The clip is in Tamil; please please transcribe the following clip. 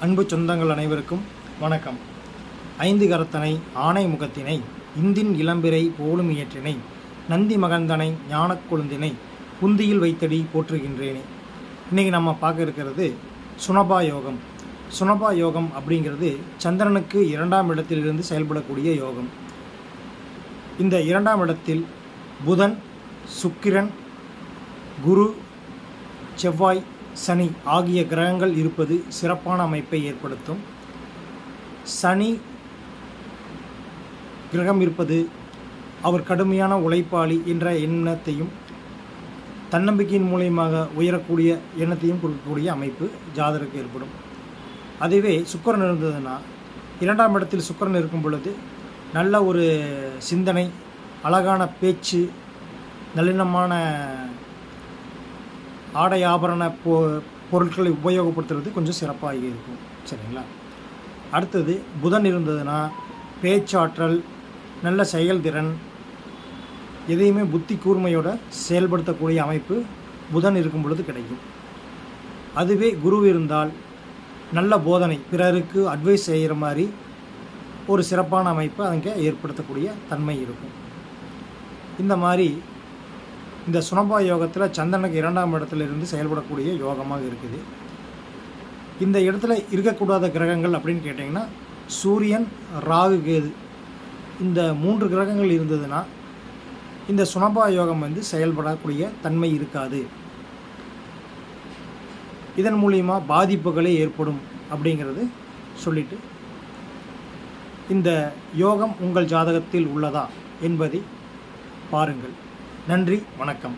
அன்பு சொந்தங்கள் அனைவருக்கும் வணக்கம். ஐந்து கரத்தனை ஆணை முகத்தினை இந்தின் இளம்பிறை போலும் இயற்றினை நந்தி மகந்தனை ஞானக் கொழுந்தினை புந்தியில் வைத்தடி போற்றுகின்றேனே. இன்றைக்கி நம்ம பார்க்க இருக்கிறது சுனபா யோகம். சுனபா யோகம் அப்படிங்கிறது சந்திரனுக்கு இரண்டாம் இடத்திலிருந்து செயல்படக்கூடிய யோகம். இந்த இரண்டாம் இடத்தில் புதன் சுக்கிரன் குரு செவ்வாய் சனி ஆகிய கிரகங்கள் இருப்பது சிறப்பான அமைப்பை ஏற்படுத்தும். சனி கிரகம் இருப்பது அவர் கடுமையான உழைப்பாளி என்ற எண்ணத்தையும் தன்னம்பிக்கையின் மூலியமாக உயரக்கூடிய எண்ணத்தையும் கொடுக்கக்கூடிய அமைப்பு ஜாதகருக்கு ஏற்படும். அதுவே சுக்கரன் இருந்ததுன்னா இரண்டாம் இடத்தில் சுக்கரன் இருக்கும் பொழுது நல்ல ஒரு சிந்தனை அழகான பேச்சு நல்லினமான ஆடை ஆபரண பொ பொருட்களை உபயோகப்படுத்துறது கொஞ்சம் சிறப்பாக இருக்கும். சரிங்களா? அடுத்தது புதன் இருந்ததுன்னா பேச்சாற்றல் நல்ல செயல்திறன் எதையுமே புத்தி கூர்மையோட செயல்படுத்தக்கூடிய அமைப்பு புதன் இருக்கும் பொழுது கிடைக்கும். அதுவே குரு இருந்தால் நல்ல போதனை பிறருக்கு அட்வைஸ் செய்கிற மாதிரி ஒரு சிறப்பான அமைப்பை அங்கே ஏற்படுத்தக்கூடிய தன்மை இருக்கும். இந்த மாதிரி இந்த சுனபா யோகத்தில் சந்திரனுக்கு இரண்டாம் இடத்துல இருந்து செயல்படக்கூடிய யோகமாக இருக்குது. இந்த இடத்துல இருக்கக்கூடாத கிரகங்கள் அப்படின்னு கேட்டிங்கன்னா சூரியன் ராகு கேது. இந்த மூன்று கிரகங்கள் இருந்ததுன்னா இந்த சுனபா யோகம் வந்து செயல்படக்கூடிய தன்மை இருக்காது. இதன் மூலியமாக பாதிப்புகளே ஏற்படும் அப்படிங்கிறது சொல்லிட்டு இந்த யோகம் உங்கள் ஜாதகத்தில் உள்ளதா என்பதை பாருங்கள். நன்றி வணக்கம்.